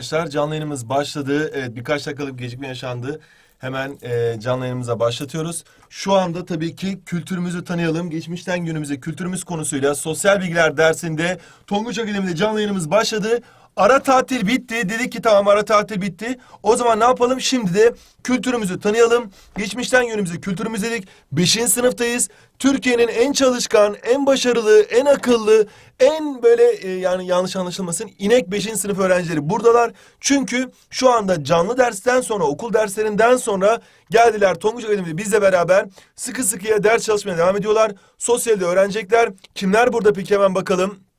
Arkadaşlar canlı yayınımız başladı. Evet birkaç dakikalık gecikme yaşandı. Hemen e, canlı yayınımıza başlatıyoruz. Şu anda tabii ki kültürümüzü tanıyalım. Geçmişten günümüze kültürümüz konusuyla sosyal bilgiler dersinde Tonguç Akademi'de canlı yayınımız başladı. Ara tatil bitti. Dedik ki tamam ara tatil bitti. O zaman ne yapalım? Şimdi de kültürümüzü tanıyalım. Geçmişten günümüze kültürümüz dedik. Beşinci sınıftayız. Türkiye'nin en çalışkan, en başarılı, en akıllı, en böyle e, yani yanlış anlaşılmasın inek 5. sınıf öğrencileri buradalar. Çünkü şu anda canlı dersten sonra okul derslerinden sonra geldiler Tonguç Akademi'de bizle beraber sıkı sıkıya ders çalışmaya devam ediyorlar. Sosyalde öğrenecekler. Kimler burada peki hemen bakalım.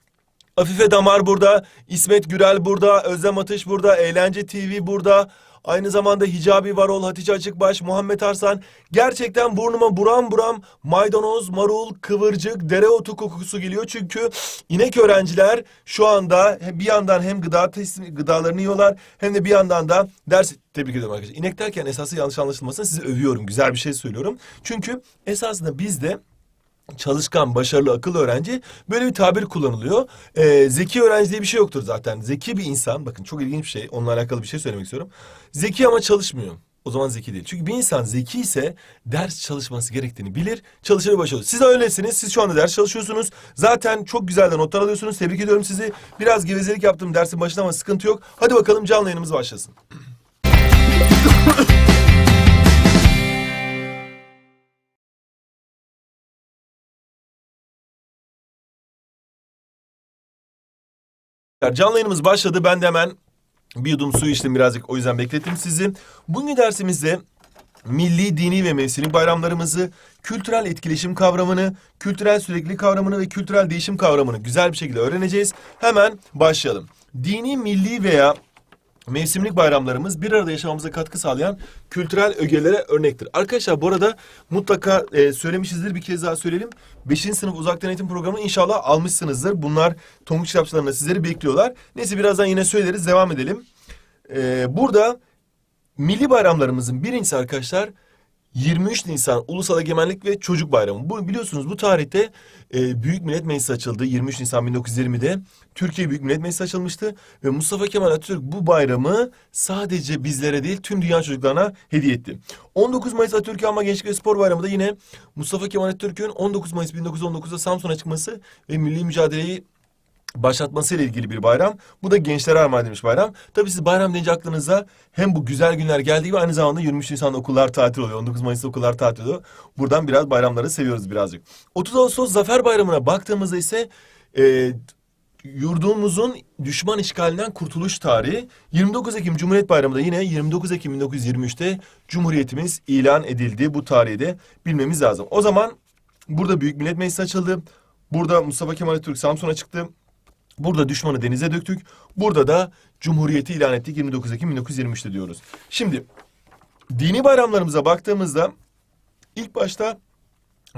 Afife Damar burada, İsmet Gürel burada, Özlem Atış burada, Eğlence TV burada. Aynı zamanda Hicabi Varol, Hatice Açıkbaş, Muhammed Arslan. Gerçekten burnuma buram buram maydanoz, marul, kıvırcık, dereotu kokusu geliyor. Çünkü inek öğrenciler şu anda bir yandan hem gıda teslim- gıdalarını yiyorlar hem de bir yandan da ders tebrik ediyorum arkadaşlar. İnek derken esası yanlış anlaşılmasın sizi övüyorum. Güzel bir şey söylüyorum. Çünkü esasında bizde çalışkan, başarılı, akıllı öğrenci böyle bir tabir kullanılıyor. Ee, zeki öğrenci diye bir şey yoktur zaten. Zeki bir insan, bakın çok ilginç bir şey, onunla alakalı bir şey söylemek istiyorum. Zeki ama çalışmıyor. O zaman zeki değil. Çünkü bir insan zeki ise ders çalışması gerektiğini bilir, çalışır ve başarır. Siz öylesiniz. Siz şu anda ders çalışıyorsunuz. Zaten çok güzel de notlar alıyorsunuz. Tebrik ediyorum sizi. Biraz gevezelik yaptım dersin başında ama sıkıntı yok. Hadi bakalım canlı yayınımız başlasın. Canlı yayınımız başladı. Ben de hemen bir yudum su içtim birazcık. O yüzden beklettim sizi. Bugün dersimizde milli, dini ve mevsimlik bayramlarımızı, kültürel etkileşim kavramını, kültürel süreklilik kavramını ve kültürel değişim kavramını güzel bir şekilde öğreneceğiz. Hemen başlayalım. Dini, milli veya Mevsimlik bayramlarımız bir arada yaşamamıza katkı sağlayan kültürel ögelere örnektir. Arkadaşlar bu arada mutlaka e, söylemişizdir bir kez daha söyleyelim. 5. sınıf uzaktan eğitim programını inşallah almışsınızdır. Bunlar Tonguç kitapçılarında sizleri bekliyorlar. Neyse birazdan yine söyleriz devam edelim. E, burada milli bayramlarımızın birincisi arkadaşlar 23 Nisan Ulusal Egemenlik ve Çocuk Bayramı. Bu biliyorsunuz bu tarihte e, Büyük Millet Meclisi açıldı. 23 Nisan 1920'de Türkiye Büyük Millet Meclisi açılmıştı ve Mustafa Kemal Atatürk bu bayramı sadece bizlere değil tüm dünya çocuklarına hediye etti. 19 Mayıs Atatürk Anma Gençlik ve Spor Bayramı da yine Mustafa Kemal Atatürk'ün 19 Mayıs 1919'da Samsun'a çıkması ve milli mücadeleyi başlatmasıyla ilgili bir bayram. Bu da gençlere armağan edilmiş bayram. Tabii siz bayram deyince aklınıza hem bu güzel günler geldiği gibi aynı zamanda 23 Nisan okullar tatil oluyor. 19 Mayıs'ta okullar tatil oluyor. Buradan biraz bayramları seviyoruz birazcık. 30 Ağustos Zafer Bayramı'na baktığımızda ise e, yurdumuzun düşman işgalinden kurtuluş tarihi 29 Ekim Cumhuriyet Bayramı da yine 29 Ekim 1923'te Cumhuriyetimiz ilan edildi. Bu tarihi de bilmemiz lazım. O zaman burada Büyük Millet Meclisi açıldı. Burada Mustafa Kemal Atatürk Samsun'a çıktı. Burada düşmanı denize döktük. Burada da Cumhuriyeti ilan ettik 29 Ekim 1923'te diyoruz. Şimdi dini bayramlarımıza baktığımızda ilk başta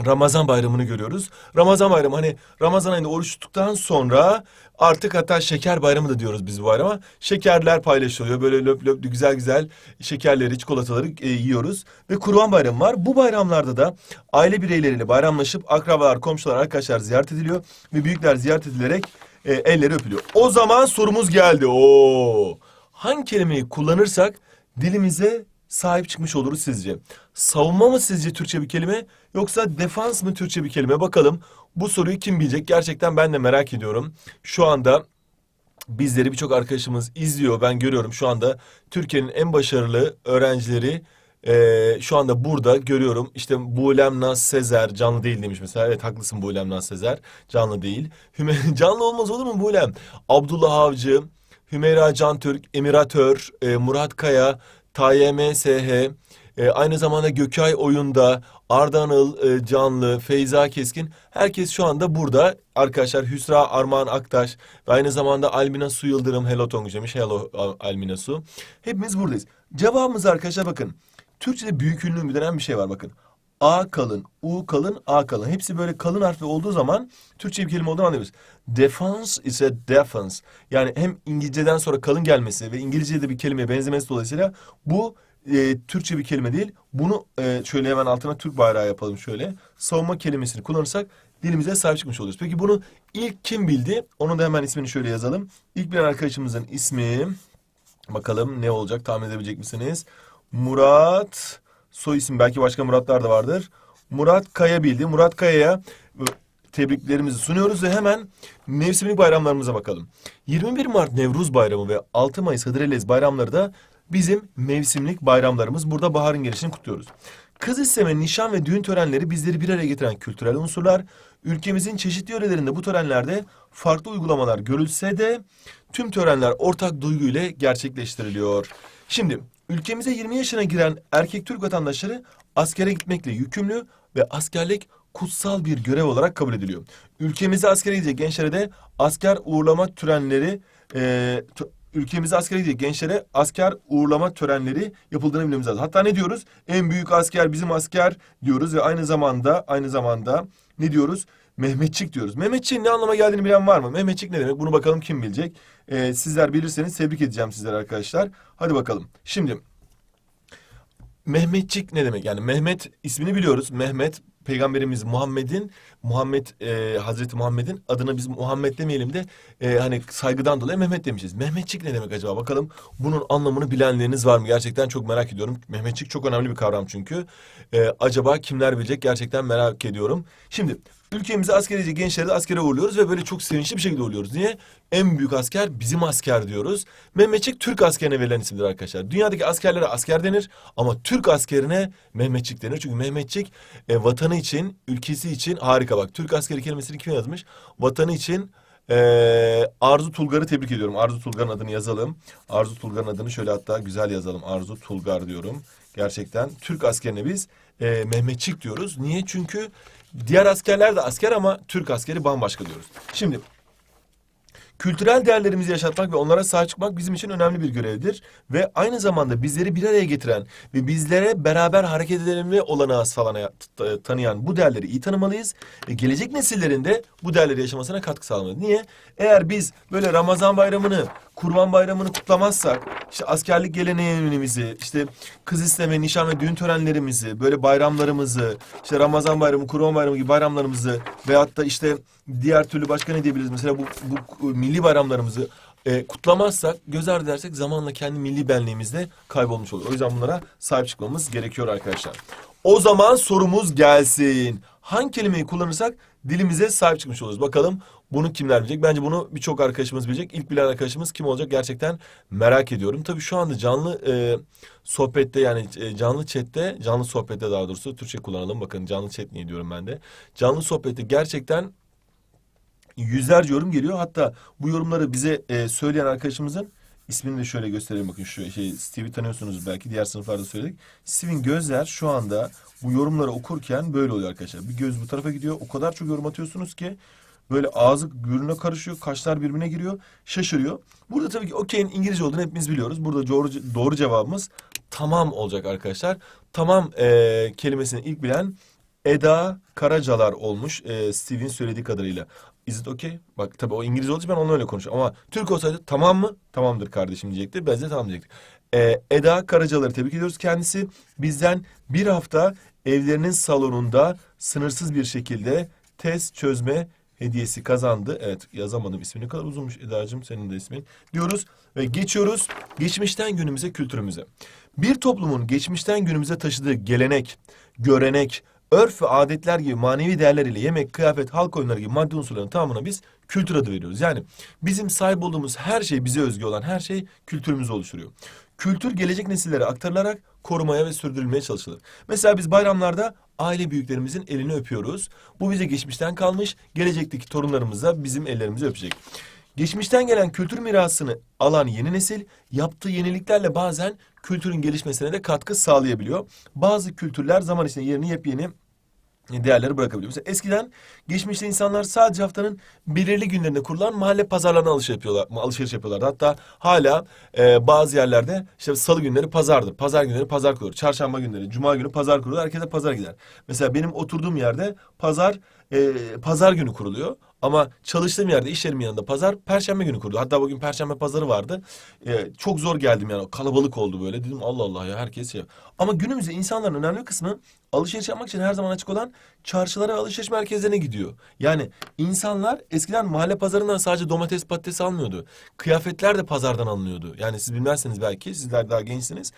Ramazan bayramını görüyoruz. Ramazan bayramı hani Ramazan ayında oruç tuttuktan sonra artık hatta şeker bayramı da diyoruz biz bu bayrama. Şekerler paylaşılıyor. Böyle löp löp güzel güzel şekerleri, çikolataları e, yiyoruz. Ve Kurban bayramı var. Bu bayramlarda da aile bireyleriyle bayramlaşıp akrabalar, komşular, arkadaşlar ziyaret ediliyor. Ve büyükler ziyaret edilerek e, elleri öpülüyor. O zaman sorumuz geldi. Oo. Hangi kelimeyi kullanırsak dilimize sahip çıkmış oluruz sizce? Savunma mı sizce Türkçe bir kelime yoksa defans mı Türkçe bir kelime? Bakalım bu soruyu kim bilecek? Gerçekten ben de merak ediyorum. Şu anda bizleri birçok arkadaşımız izliyor. Ben görüyorum şu anda Türkiye'nin en başarılı öğrencileri ee, şu anda burada görüyorum. İşte Buğlem Naz Sezer canlı değil demiş mesela. Evet haklısın Buğlem Naz Sezer. Canlı değil. Hüme canlı olmaz olur mu Buğlem? Abdullah Avcı, Hümeyra Cantürk, Emiratör, e, Murat Kaya, Tayyeme SH, e, aynı zamanda Gökay Oyunda, Arda Anıl e, Canlı, Feyza Keskin. Herkes şu anda burada. Arkadaşlar Hüsra Armağan Aktaş ve aynı zamanda Almina Su Yıldırım. Hello Tonguç demiş. Hello Al- Almina Su. Hepimiz buradayız. Cevabımız arkadaşlar bakın. Türkçe'de büyük ünlü denen bir şey var bakın. A kalın, U kalın, A kalın. Hepsi böyle kalın harfli olduğu zaman Türkçe bir kelime olduğunu anlıyoruz. Defense is a defense. Yani hem İngilizceden sonra kalın gelmesi ve İngilizce'de bir kelimeye benzemesi dolayısıyla bu e, Türkçe bir kelime değil. Bunu e, şöyle hemen altına Türk bayrağı yapalım şöyle. Savunma kelimesini kullanırsak dilimize sahip çıkmış oluyoruz. Peki bunu ilk kim bildi? Onun da hemen ismini şöyle yazalım. İlk bilen arkadaşımızın ismi Bakalım ne olacak tahmin edebilecek misiniz? Murat soy isim belki başka Muratlar da vardır. Murat Kaya bildi. Murat Kaya'ya e, tebriklerimizi sunuyoruz ve hemen mevsimlik bayramlarımıza bakalım. 21 Mart Nevruz Bayramı ve 6 Mayıs Hıdrellez bayramları da bizim mevsimlik bayramlarımız. Burada baharın gelişini kutluyoruz. Kız isteme, nişan ve düğün törenleri bizleri bir araya getiren kültürel unsurlar. Ülkemizin çeşitli yörelerinde bu törenlerde farklı uygulamalar görülse de tüm törenler ortak duygu ile gerçekleştiriliyor. Şimdi ülkemize 20 yaşına giren erkek Türk vatandaşları askere gitmekle yükümlü ve askerlik kutsal bir görev olarak kabul ediliyor. Ülkemize askere gidecek gençlere de asker uğurlama törenleri e, ülkemize askere gidecek gençlere asker uğurlama törenleri yapıldığını bilmemiz lazım. Hatta ne diyoruz? En büyük asker bizim asker diyoruz ve aynı zamanda aynı zamanda ne diyoruz? Mehmetçik diyoruz. Mehmetçiğin ne anlama geldiğini bilen var mı? Mehmetçik ne demek? Bunu bakalım kim bilecek? Ee, sizler bilirseniz tebrik edeceğim sizler arkadaşlar. Hadi bakalım. Şimdi Mehmetçik ne demek? Yani Mehmet ismini biliyoruz. Mehmet peygamberimiz Muhammed'in Muhammed e, Hazreti Muhammed'in adına biz Muhammed demeyelim de e, hani saygıdan dolayı Mehmet demişiz. Mehmetçik ne demek acaba? Bakalım bunun anlamını bilenleriniz var mı? Gerçekten çok merak ediyorum. Mehmetçik çok önemli bir kavram çünkü. E, acaba kimler bilecek? Gerçekten merak ediyorum. Şimdi ülkemize gidecek gençleri de askere uğurluyoruz ve böyle çok sevinçli bir şekilde uğurluyoruz. Niye? En büyük asker bizim asker diyoruz. Mehmetçik Türk askerine verilen isimdir arkadaşlar. Dünyadaki askerlere asker denir ama Türk askerine Mehmetçik denir. Çünkü Mehmetçik e, vatanı için, ülkesi için harika bak. Türk askeri kelimesini kim yazmış? Vatanı için e, Arzu Tulgar'ı tebrik ediyorum. Arzu Tulgar'ın adını yazalım. Arzu Tulgar'ın adını şöyle hatta güzel yazalım. Arzu Tulgar diyorum. Gerçekten Türk askerine biz e, Mehmetçik diyoruz. Niye? Çünkü diğer askerler de asker ama Türk askeri bambaşka diyoruz. Şimdi Kültürel değerlerimizi yaşatmak ve onlara sahip çıkmak bizim için önemli bir görevdir. Ve aynı zamanda bizleri bir araya getiren ve bizlere beraber hareket edebilme olanağı sağlayan, tanıyan bu değerleri iyi tanımalıyız. Ve gelecek nesillerin de bu değerleri yaşamasına katkı sağlamalıyız. Niye? Eğer biz böyle Ramazan bayramını, Kurban bayramını kutlamazsak, işte askerlik geleneğimizi, işte kız isteme, nişan ve düğün törenlerimizi, böyle bayramlarımızı, işte Ramazan bayramı, Kurban bayramı gibi bayramlarımızı veyahut da işte diğer türlü başka ne diyebiliriz? Mesela bu, bu milli bayramlarımızı e, kutlamazsak, göz ardı edersek zamanla kendi milli benliğimiz de kaybolmuş olur. O yüzden bunlara sahip çıkmamız gerekiyor arkadaşlar. O zaman sorumuz gelsin. Hangi kelimeyi kullanırsak dilimize sahip çıkmış oluruz. Bakalım bunu kimler bilecek? Bence bunu birçok arkadaşımız bilecek. İlk bilen arkadaşımız kim olacak? Gerçekten merak ediyorum. Tabii şu anda canlı e, sohbette yani e, canlı chatte, canlı sohbette daha doğrusu Türkçe kullanalım. Bakın canlı chat niye diyorum ben de. Canlı sohbette gerçekten yüzlerce yorum geliyor. Hatta bu yorumları bize e, söyleyen arkadaşımızın ismini de şöyle göstereyim bakın şu şey Steve'i tanıyorsunuz belki diğer sınıflarda söyledik. Steve'in gözler şu anda bu yorumları okurken böyle oluyor arkadaşlar. Bir göz bu tarafa gidiyor. O kadar çok yorum atıyorsunuz ki böyle ağzı birbirine karışıyor, kaşlar birbirine giriyor, şaşırıyor. Burada tabii ki okey'in İngilizce olduğunu hepimiz biliyoruz. Burada doğru, doğru cevabımız tamam olacak arkadaşlar. Tamam e, kelimesini ilk bilen Eda Karacalar olmuş e, Steve'in söylediği kadarıyla. Is it okay? Bak tabii o İngiliz olduğu için ben onunla öyle konuşuyorum. Ama Türk olsaydı tamam mı? Tamamdır kardeşim diyecekti. Biz de tamam diyecektik. E, Eda Karacalar'ı tebrik ediyoruz. Kendisi bizden bir hafta evlerinin salonunda sınırsız bir şekilde test çözme hediyesi kazandı. Evet yazamadım ismi ne kadar uzunmuş Eda'cığım senin de ismin. Diyoruz ve geçiyoruz geçmişten günümüze kültürümüze. Bir toplumun geçmişten günümüze taşıdığı gelenek, görenek, örf ve adetler gibi manevi değerler ile yemek, kıyafet, halk oyunları gibi maddi unsurların tamamına biz kültür adı veriyoruz. Yani bizim sahip olduğumuz her şey, bize özgü olan her şey kültürümüzü oluşturuyor. Kültür gelecek nesillere aktarılarak korumaya ve sürdürülmeye çalışılır. Mesela biz bayramlarda aile büyüklerimizin elini öpüyoruz. Bu bize geçmişten kalmış, gelecekteki torunlarımız da bizim ellerimizi öpecek. Geçmişten gelen kültür mirasını alan yeni nesil yaptığı yeniliklerle bazen kültürün gelişmesine de katkı sağlayabiliyor. Bazı kültürler zaman içinde yerini yepyeni değerleri bırakabiliyor. Mesela eskiden geçmişte insanlar sadece haftanın belirli günlerinde kurulan mahalle pazarlarına alışveriş yapıyorlar, alışveriş yapıyorlardı. Hatta hala e, bazı yerlerde işte salı günleri pazardır. Pazar günleri pazar kurulur. Çarşamba günleri, cuma günü pazar kurulur. Herkese pazar gider. Mesela benim oturduğum yerde pazar e, pazar günü kuruluyor. Ama çalıştığım yerde iş yerimin yanında pazar perşembe günü kuruluyor. Hatta bugün perşembe pazarı vardı. E, çok zor geldim yani kalabalık oldu böyle. Dedim Allah Allah ya herkes şey. Ama günümüzde insanların önemli kısmı alışveriş yapmak için her zaman açık olan çarşılara ve alışveriş merkezlerine gidiyor. Yani insanlar eskiden mahalle pazarından sadece domates patates almıyordu. Kıyafetler de pazardan alınıyordu. Yani siz bilmezseniz belki sizler daha gençsiniz.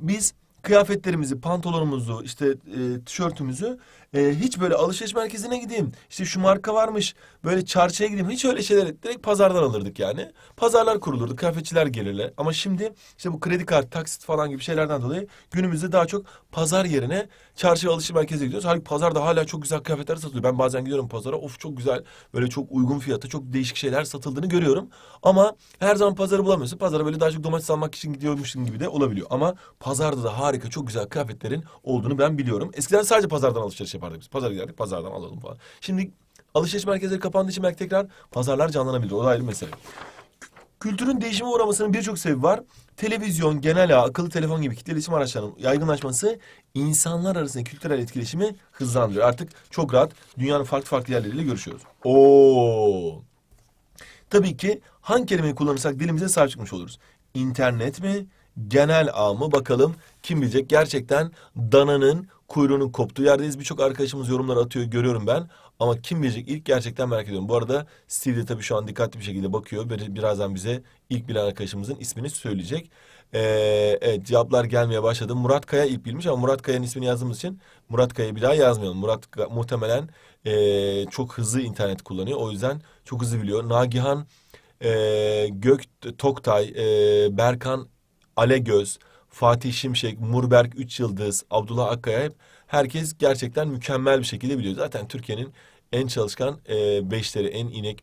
Biz kıyafetlerimizi, pantolonumuzu, işte e, tişörtümüzü e, hiç böyle alışveriş merkezine gideyim. İşte şu marka varmış, böyle çarşıya gideyim. Hiç öyle şeyler direkt pazardan alırdık yani. Pazarlar kurulurdu, kıyafetçiler gelirler. Ama şimdi işte bu kredi kartı, taksit falan gibi şeylerden dolayı günümüzde daha çok pazar yerine çarşı ve alışveriş merkezine gidiyoruz. Halbuki pazarda hala çok güzel kıyafetler satılıyor. Ben bazen gidiyorum pazara, of çok güzel, böyle çok uygun fiyata, çok değişik şeyler satıldığını görüyorum. Ama her zaman pazarı bulamıyorsun. Pazara böyle daha çok domates almak için gidiyormuşsun gibi de olabiliyor. Ama pazarda da harika, çok güzel kıyafetlerin olduğunu ben biliyorum. Eskiden sadece pazardan alışveriş yapardık biz. Pazara giderdik, pazardan alalım falan. Şimdi alışveriş merkezleri kapandığı için belki tekrar pazarlar canlanabilir. O da ayrı mesele. Kültürün değişime uğramasının birçok sebebi var. Televizyon, genel ağ, akıllı telefon gibi kitle iletişim araçlarının yaygınlaşması insanlar arasında kültürel etkileşimi hızlandırıyor. Artık çok rahat dünyanın farklı farklı yerleriyle görüşüyoruz. Oo. Tabii ki hangi kelimeyi kullanırsak dilimize sahip çıkmış oluruz. İnternet mi, genel ağ mı bakalım kim bilecek. Gerçekten dananın kuyruğunun koptuğu yerdeyiz. Birçok arkadaşımız yorumlar atıyor görüyorum ben. Ama kim bilecek ilk gerçekten merak ediyorum. Bu arada Steve de tabii şu an dikkatli bir şekilde bakıyor. Bir- Birazdan bize ilk bilen arkadaşımızın ismini söyleyecek. Ee, evet cevaplar gelmeye başladı. Murat Kaya ilk bilmiş ama Murat Kaya'nın ismini yazdığımız için Murat Kaya'yı bir daha yazmayalım. Murat Ka- muhtemelen ee, çok hızlı internet kullanıyor. O yüzden çok hızlı biliyor. Nagihan ee, Gök Toktay, ee, Berkan Alegöz, Fatih Şimşek, Murberk Üç Yıldız, Abdullah Akkaya hep herkes gerçekten mükemmel bir şekilde biliyor. Zaten Türkiye'nin en çalışkan e, beşleri, en inek.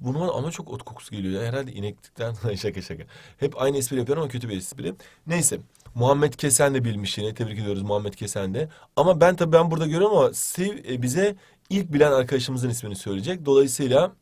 Bunun ama çok ot kokusu geliyor ya. Herhalde ineklikten şaka şaka. Hep aynı espri yapıyorum ama kötü bir espri. Neyse. Muhammed Kesen de bilmiş yine. Tebrik ediyoruz Muhammed Kesen de. Ama ben tabii ben burada görüyorum ama Steve e, bize ilk bilen arkadaşımızın ismini söyleyecek. Dolayısıyla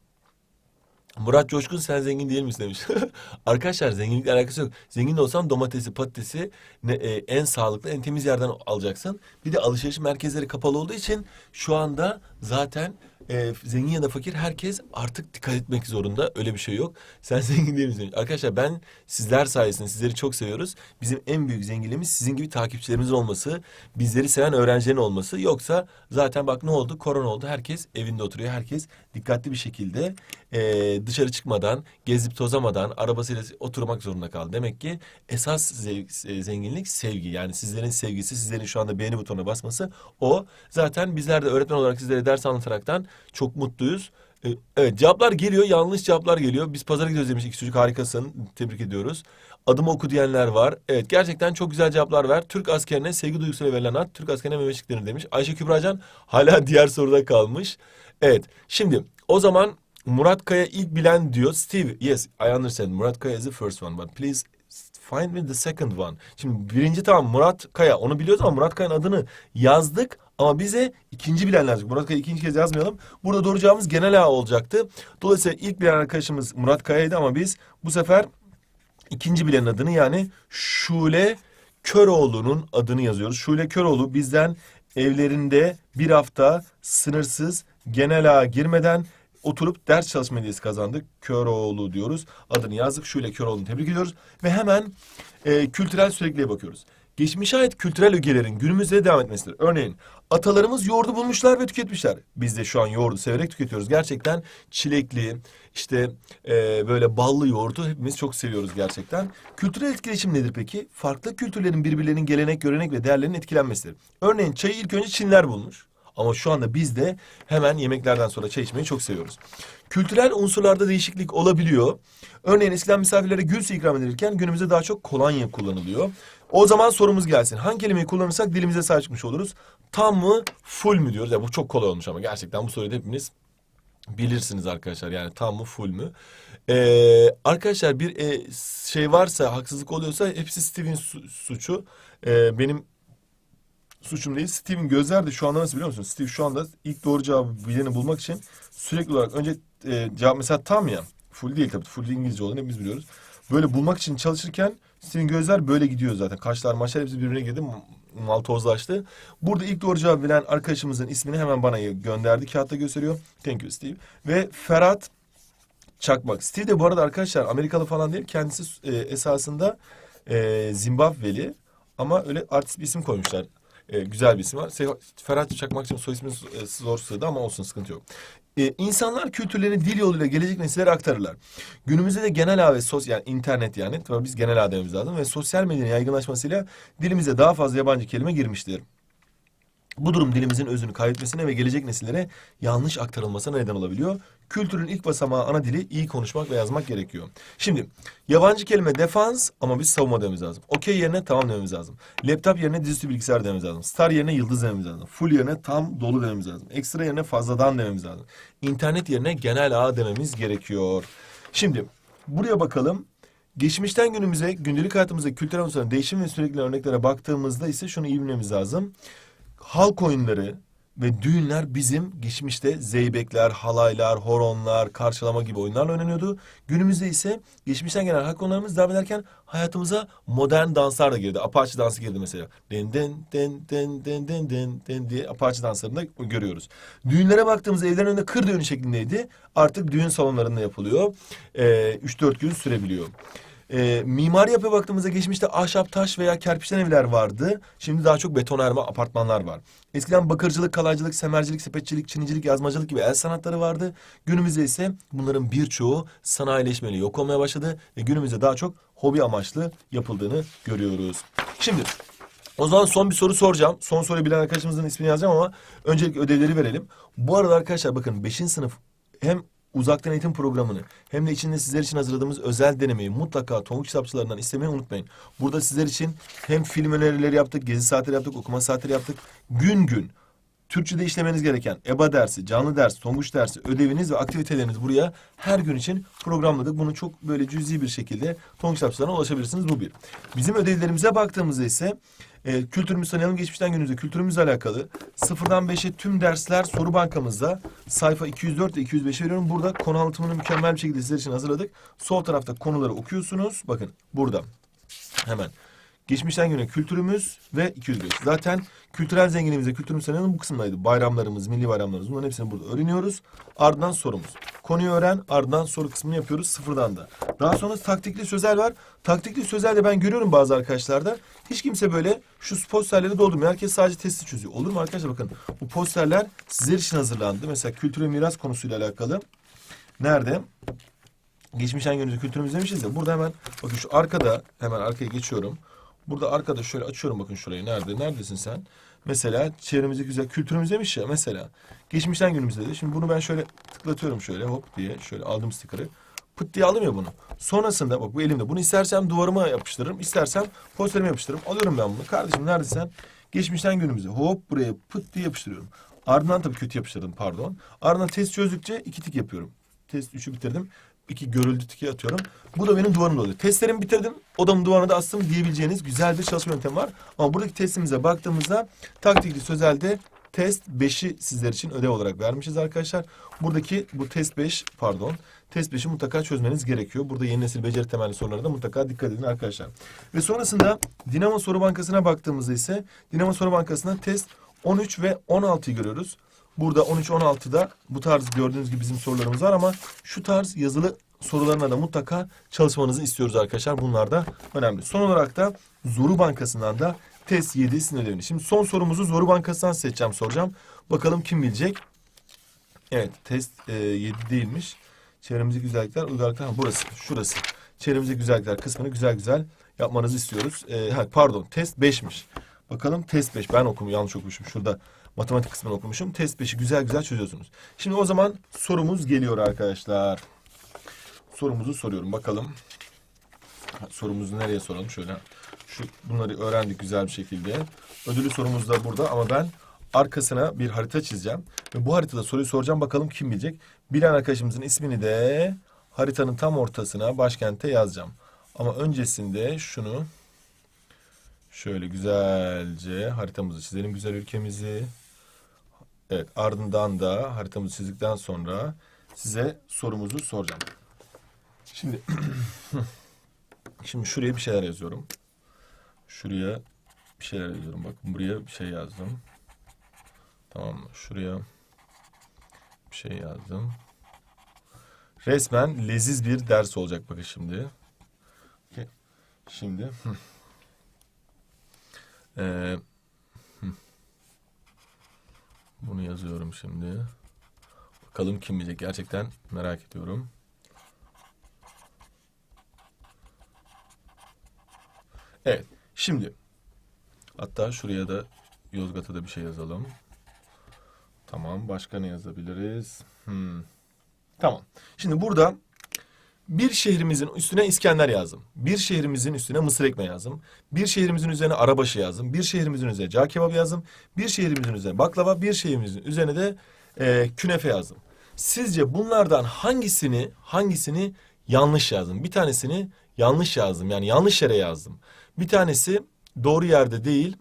Murat Coşkun sen zengin değil misin demiş. Arkadaşlar zenginlikle alakası yok. Zengin olsan domatesi, patatesi ne, e, en sağlıklı, en temiz yerden alacaksın. Bir de alışveriş merkezleri kapalı olduğu için şu anda zaten e, zengin ya da fakir herkes artık dikkat etmek zorunda. Öyle bir şey yok. Sen zengin değil misin? Arkadaşlar ben sizler sayesinde sizleri çok seviyoruz. Bizim en büyük zenginliğimiz sizin gibi takipçilerimizin olması, bizleri seven öğrencilerin olması. Yoksa zaten bak ne oldu? Korona oldu. Herkes evinde oturuyor. Herkes dikkatli bir şekilde e, dışarı çıkmadan, gezip tozamadan arabasıyla oturmak zorunda kaldı. Demek ki esas zevk- e, zenginlik sevgi. Yani sizlerin sevgisi, sizlerin şu anda beğeni butonuna basması o. Zaten bizler de öğretmen olarak sizlere ders anlataraktan çok mutluyuz. E, Evet cevaplar geliyor, yanlış cevaplar geliyor. Biz pazara gidiyoruz demiş iki çocuk harikasın. Tebrik ediyoruz. Adımı oku diyenler var. Evet gerçekten çok güzel cevaplar ver. Türk askerine sevgi duygusuyla verilen ad, Türk askerine memeşik denir demiş. Ayşe Kübracan hala diğer soruda kalmış. Evet şimdi o zaman Murat Kaya ilk bilen diyor. Steve, yes, I understand. Murat Kaya is the first one, but please find me the second one. Şimdi birinci tamam Murat Kaya, onu biliyoruz ama Murat Kaya'nın adını yazdık ama bize ikinci bilen lazım. Murat Kaya ikinci kez yazmayalım. Burada doğru cevabımız genel A olacaktı. Dolayısıyla ilk bilen arkadaşımız Murat Kaya'ydı ama biz bu sefer ikinci bilenin adını yani Şule Köroğlu'nun adını yazıyoruz. Şule Köroğlu bizden evlerinde bir hafta sınırsız genel ağa girmeden oturup ders çalışma hediyesi kazandık. Köroğlu diyoruz. Adını yazdık. Şule Köroğlu'nu tebrik ediyoruz. Ve hemen e, kültürel sürekliliğe bakıyoruz. Geçmişe ait kültürel ögelerin günümüzde devam etmesidir. Örneğin atalarımız yoğurdu bulmuşlar ve tüketmişler. Biz de şu an yoğurdu severek tüketiyoruz. Gerçekten çilekli, işte e, böyle ballı yoğurdu hepimiz çok seviyoruz gerçekten. Kültürel etkileşim nedir peki? Farklı kültürlerin birbirlerinin gelenek, görenek ve değerlerinin etkilenmesidir. Örneğin çayı ilk önce Çinler bulmuş. Ama şu anda biz de hemen yemeklerden sonra çay içmeyi çok seviyoruz. Kültürel unsurlarda değişiklik olabiliyor. Örneğin eskiden misafirlere gül suyu ikram edilirken günümüzde daha çok kolonya kullanılıyor. O zaman sorumuz gelsin. Hangi kelimeyi kullanırsak dilimize sahip çıkmış oluruz? Tam mı, full mü diyoruz? Ya bu çok kolay olmuş ama gerçekten bu soruyu hepiniz bilirsiniz arkadaşlar. Yani tam mı, full mü? Ee, arkadaşlar bir e, şey varsa, haksızlık oluyorsa hepsi Steve'in su- suçu. Ee, benim suçum değil. Steve'in gözler de şu anda nasıl biliyor musun? Steve şu anda ilk doğru cevabı bileni bulmak için sürekli olarak önce e, cevap mesela tam ya. Full değil tabii. Full İngilizce olduğunu hepimiz biliyoruz. Böyle bulmak için çalışırken Steve'in gözler böyle gidiyor zaten. Kaşlar maşlar hepsi birbirine girdi. Maltozlaştı. Burada ilk doğru cevabı bilen arkadaşımızın ismini hemen bana gönderdi. Kağıtta gösteriyor. Thank you Steve. Ve Ferhat Çakmak. Steve de bu arada arkadaşlar Amerikalı falan değil. Kendisi e, esasında e, Zimbabveli. Ama öyle artist bir isim koymuşlar. E, güzel bir isim var. Se- Ferhat Çakmak için soy ismi e, zor sığdı ama olsun sıkıntı yok. E, insanlar kültürlerini dil yoluyla gelecek nesillere aktarırlar. Günümüzde de genel ağ ve sosyal yani internet yani tabii biz genel ağ dememiz lazım ve sosyal medyanın yaygınlaşmasıyla dilimize daha fazla yabancı kelime girmiştir. Bu durum dilimizin özünü kaybetmesine ve gelecek nesillere yanlış aktarılmasına neden olabiliyor. Kültürün ilk basamağı ana dili iyi konuşmak ve yazmak gerekiyor. Şimdi yabancı kelime defans ama biz savunma dememiz lazım. Okey yerine tamam dememiz lazım. Laptop yerine dizüstü bilgisayar dememiz lazım. Star yerine yıldız dememiz lazım. Full yerine tam dolu dememiz lazım. Ekstra yerine fazladan dememiz lazım. İnternet yerine genel ağ dememiz gerekiyor. Şimdi buraya bakalım. Geçmişten günümüze, gündelik hayatımızda kültürel unsurların değişim ve sürekli örneklere baktığımızda ise şunu iyi bilmemiz lazım halk oyunları ve düğünler bizim geçmişte zeybekler, halaylar, horonlar, karşılama gibi oyunlarla oynanıyordu. Günümüzde ise geçmişten gelen halk oyunlarımız devam ederken hayatımıza modern danslar da girdi. Apache dansı girdi mesela. Den den den den den den den den diye Apache danslarında görüyoruz. Düğünlere baktığımızda evlerin önünde kır düğünü şeklindeydi. Artık düğün salonlarında yapılıyor. Ee, 3-4 gün sürebiliyor. E, mimari yapıya baktığımızda geçmişte ahşap, taş veya kerpiçten evler vardı. Şimdi daha çok betonarme apartmanlar var. Eskiden bakırcılık, kalaycılık, semercilik, sepetçilik, çinicilik, yazmacılık gibi el sanatları vardı. Günümüzde ise bunların birçoğu sanayileşmeli yok olmaya başladı ve günümüzde daha çok hobi amaçlı yapıldığını görüyoruz. Şimdi o zaman son bir soru soracağım. Son soruyu bilen arkadaşımızın ismini yazacağım ama öncelikle ödevleri verelim. Bu arada arkadaşlar bakın 5. sınıf hem uzaktan eğitim programını hem de içinde sizler için hazırladığımız özel denemeyi mutlaka Tonguç kitapçılarından istemeyi unutmayın. Burada sizler için hem film önerileri yaptık, gezi saatleri yaptık, okuma saatleri yaptık. Gün gün Türkçe'de işlemeniz gereken EBA dersi, canlı ders, Tonguç dersi, ödeviniz ve aktiviteleriniz buraya her gün için programladık. Bunu çok böyle cüzi bir şekilde Tonguç kitapçılarına ulaşabilirsiniz. Bu bir. Bizim ödevlerimize baktığımızda ise e, kültürümüzü tanıyalım geçmişten günümüze kültürümüzle alakalı sıfırdan beşe tüm dersler soru bankamızda sayfa 204 ve 205 veriyorum. Burada konu anlatımını mükemmel bir şekilde sizler için hazırladık. Sol tarafta konuları okuyorsunuz. Bakın burada hemen geçmişten güne kültürümüz ve 205. Zaten kültürel zenginliğimizde kültürümüz tanıyalım bu kısımdaydı. Bayramlarımız, milli bayramlarımız bunların hepsini burada öğreniyoruz. Ardından sorumuz. Konuyu öğren ardından soru kısmını yapıyoruz sıfırdan da. Daha sonra taktikli sözel var. Taktikli sözel de ben görüyorum bazı arkadaşlarda. Hiç kimse böyle şu posterleri doldurmuyor. Herkes sadece testi çözüyor. Olur mu arkadaşlar bakın. Bu posterler sizler için hazırlandı. Mesela kültür ve miras konusuyla alakalı. Nerede? Geçmişten günümüzde kültürümüz demişiz ya. Burada hemen bakın şu arkada hemen arkaya geçiyorum. Burada arkada şöyle açıyorum bakın şurayı. Nerede? Neredesin sen? Mesela çevremizdeki güzel kültürümüz demiş ya mesela. Geçmişten günümüzde dedi. Şimdi bunu ben şöyle tıklatıyorum şöyle hop diye. Şöyle aldım sticker'ı. Pıt diye aldım ya bunu. Sonrasında bak bu elimde. Bunu istersem duvarıma yapıştırırım. istersem posterime yapıştırırım. Alıyorum ben bunu. Kardeşim neredesin? Geçmişten günümüze. Hop buraya pıt diye yapıştırıyorum. Ardından tabii kötü yapıştırdım pardon. Ardından test çözdükçe iki tik yapıyorum. Test üçü bitirdim. İki görüldü tiki atıyorum. Bu da benim duvarımda oluyor. Testlerimi bitirdim. Odamın duvarına da astım diyebileceğiniz güzel bir çalışma yöntemi var. Ama buradaki testimize baktığımızda taktikli sözelde test 5'i sizler için ödev olarak vermişiz arkadaşlar. Buradaki bu test 5 pardon. Test 5'i mutlaka çözmeniz gerekiyor. Burada yeni nesil beceri temelli sorulara da mutlaka dikkat edin arkadaşlar. Ve sonrasında Dinamo Soru Bankası'na baktığımızda ise Dinamo Soru Bankası'nda test 13 ve 16'yı görüyoruz. Burada 13-16'da bu tarz gördüğünüz gibi bizim sorularımız var ama şu tarz yazılı sorularına da mutlaka çalışmanızı istiyoruz arkadaşlar. Bunlar da önemli. Son olarak da Zoru Bankası'ndan da test 7 sizin. Şimdi son sorumuzu Zoru Bankası'ndan seçeceğim soracağım. Bakalım kim bilecek? Evet test e, 7 değilmiş. Çevremizdeki güzellikler, uygarlıklar. Burası, şurası. Çevremizdeki güzellikler kısmını güzel güzel yapmanızı istiyoruz. E, pardon test 5'miş. Bakalım test 5. Ben okum yanlış okumuşum. Şurada matematik kısmını okumuşum. Test 5'i güzel güzel çözüyorsunuz. Şimdi o zaman sorumuz geliyor arkadaşlar. Sorumuzu soruyorum. Bakalım. Sorumuzu nereye soralım? Şöyle. Şu bunları öğrendik güzel bir şekilde. Ödülü sorumuz da burada ama ben arkasına bir harita çizeceğim. Ve bu haritada soruyu soracağım. Bakalım kim bilecek? Bilen arkadaşımızın ismini de haritanın tam ortasına başkente yazacağım. Ama öncesinde şunu Şöyle güzelce haritamızı çizelim güzel ülkemizi. Evet ardından da haritamızı çizdikten sonra size sorumuzu soracağım. Şimdi Şimdi şuraya bir şeyler yazıyorum. Şuraya bir şeyler yazıyorum. Bakın buraya bir şey yazdım. Tamam mı? Şuraya bir şey yazdım. Resmen leziz bir ders olacak bakın şimdi. Şimdi. Ee. Bunu yazıyorum şimdi. Bakalım kim bilecek gerçekten merak ediyorum. Evet şimdi hatta şuraya da Yozgat'a da bir şey yazalım. Tamam başka ne yazabiliriz? Hmm. Tamam. Şimdi burada bir şehrimizin üstüne İskender yazdım. Bir şehrimizin üstüne mısır ekmeği yazdım. Bir şehrimizin üzerine arabaşı yazdım. Bir şehrimizin üzerine cağ kebabı yazdım. Bir şehrimizin üzerine baklava. Bir şehrimizin üzerine de e, künefe yazdım. Sizce bunlardan hangisini hangisini yanlış yazdım? Bir tanesini yanlış yazdım. Yani yanlış yere yazdım. Bir tanesi doğru yerde değil.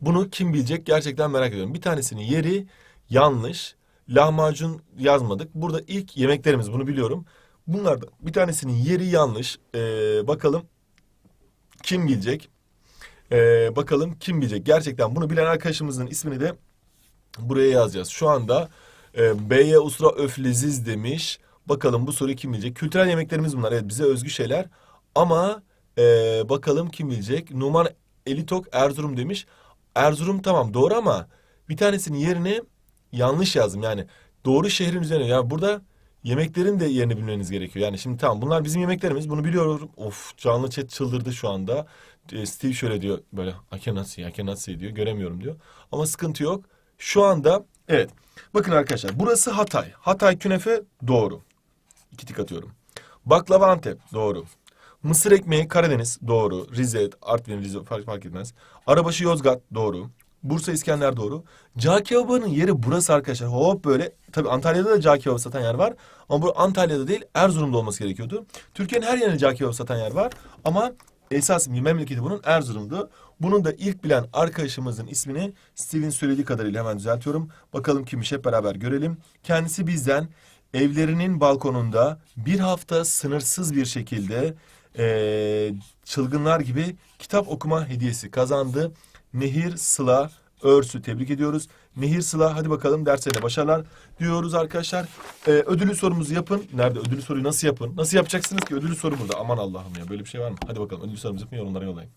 Bunu kim bilecek gerçekten merak ediyorum. Bir tanesinin yeri yanlış. Lahmacun yazmadık. Burada ilk yemeklerimiz bunu biliyorum. Bunlardan bir tanesinin yeri yanlış. Ee, bakalım kim bilecek? Ee, bakalım kim bilecek? Gerçekten bunu bilen arkadaşımızın ismini de buraya yazacağız. Şu anda e, B'ye usra öf leziz demiş. Bakalım bu soruyu kim bilecek? Kültürel yemeklerimiz bunlar. Evet bize özgü şeyler. Ama e, bakalım kim bilecek? Numan Elitok Erzurum demiş. Erzurum tamam doğru ama bir tanesinin yerini yanlış yazdım. Yani doğru şehrin üzerine. Yani burada yemeklerin de yerini bilmeniz gerekiyor. Yani şimdi tamam bunlar bizim yemeklerimiz. Bunu biliyorum. Of canlı chat çıldırdı şu anda. E, Steve şöyle diyor böyle I cannot see, I cannot see diyor. Göremiyorum diyor. Ama sıkıntı yok. Şu anda evet. Bakın arkadaşlar burası Hatay. Hatay künefe doğru. İki tik atıyorum. Baklava Antep doğru. Mısır ekmeği Karadeniz doğru. Rize, Artvin, Rize fark, fark etmez. Arabaşı Yozgat doğru. Bursa İskender doğru. Cağ kebabının yeri burası arkadaşlar. Hop böyle. Tabii Antalya'da da cağ kebabı satan yer var. Ama bu Antalya'da değil Erzurum'da olması gerekiyordu. Türkiye'nin her yerinde cağ kebabı satan yer var. Ama esas memleketi bunun Erzurum'du. Bunun da ilk bilen arkadaşımızın ismini Steven söylediği kadarıyla hemen düzeltiyorum. Bakalım kimmiş hep beraber görelim. Kendisi bizden evlerinin balkonunda bir hafta sınırsız bir şekilde eee, çılgınlar gibi kitap okuma hediyesi kazandı. Nehir Sıla Örsü tebrik ediyoruz. Nehir Sıla hadi bakalım derslerine başarılar diyoruz arkadaşlar. Ee, ödülü sorumuzu yapın. Nerede ödülü soruyu nasıl yapın? Nasıl yapacaksınız ki ödülü soru burada? Aman Allah'ım ya böyle bir şey var mı? Hadi bakalım ödülü sorumuzu yapın yorumlara yollayın.